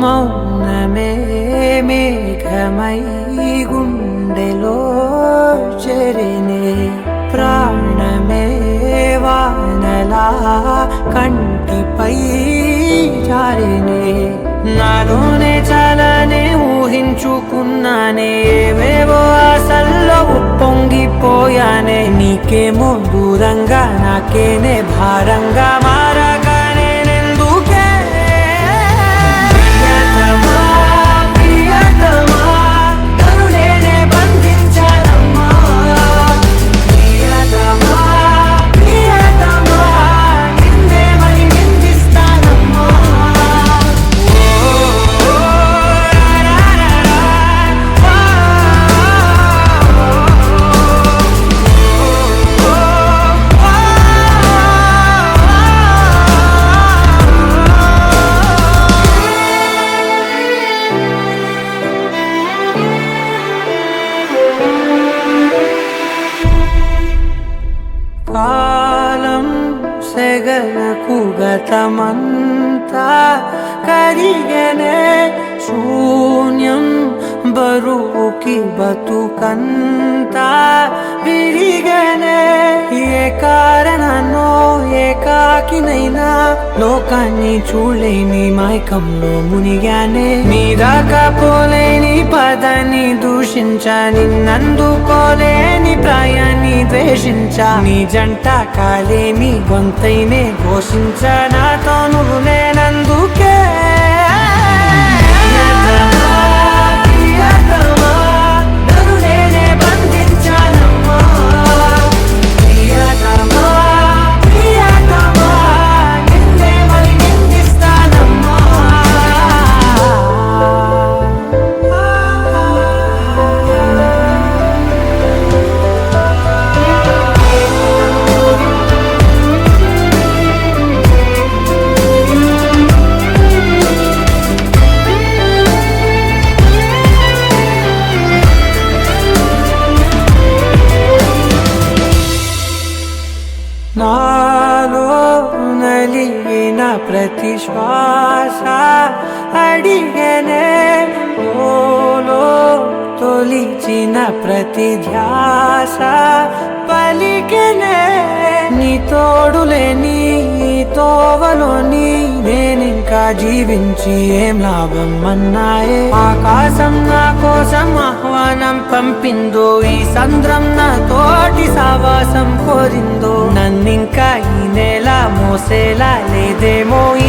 మౌనమే మేఘమై గుండెలో చెరినే. ప్రాణమే వానలా కంటిపై జారినే. నాలోనే చాలానే ఊహించుకున్నానే. ఏవేవో ఆశల్లో ఉప్పొంగిపోయానే. నీకేమో దూరంగా నాకేనే భారంగా మారగానే సెగలకు గతమంతా కరిగనే శూన్యం బరువుకి బతుకంత విరిగనే ఏ కారణనో ఏకాకినైనా లోకాన్ని చూడలేని మైకంలో మునిగానే నీ దాకా పదని దూషించని నందుకోలేని ప్రాయాన్ని దర్శించ నీ జంట కాలేని గొంతైనే ఘోషించా నాతో నువ్వు నేనందుకే ప్రతి శ్వాస అడిగనే ఓలో తొలిచిన ప్రతి ధ్యాస పలికనే నీ తోడులేని నీ తోవలోని నేనింకా జీవించి ఏం లాభం అన్నాయే ఆకాశం నా కోసం ఆహ్వానం పంపిందో ఈ సంద్రం నా తోటి సావాసం కోరిందో నన్నింకా ఈ నెల మోసేలా でもいい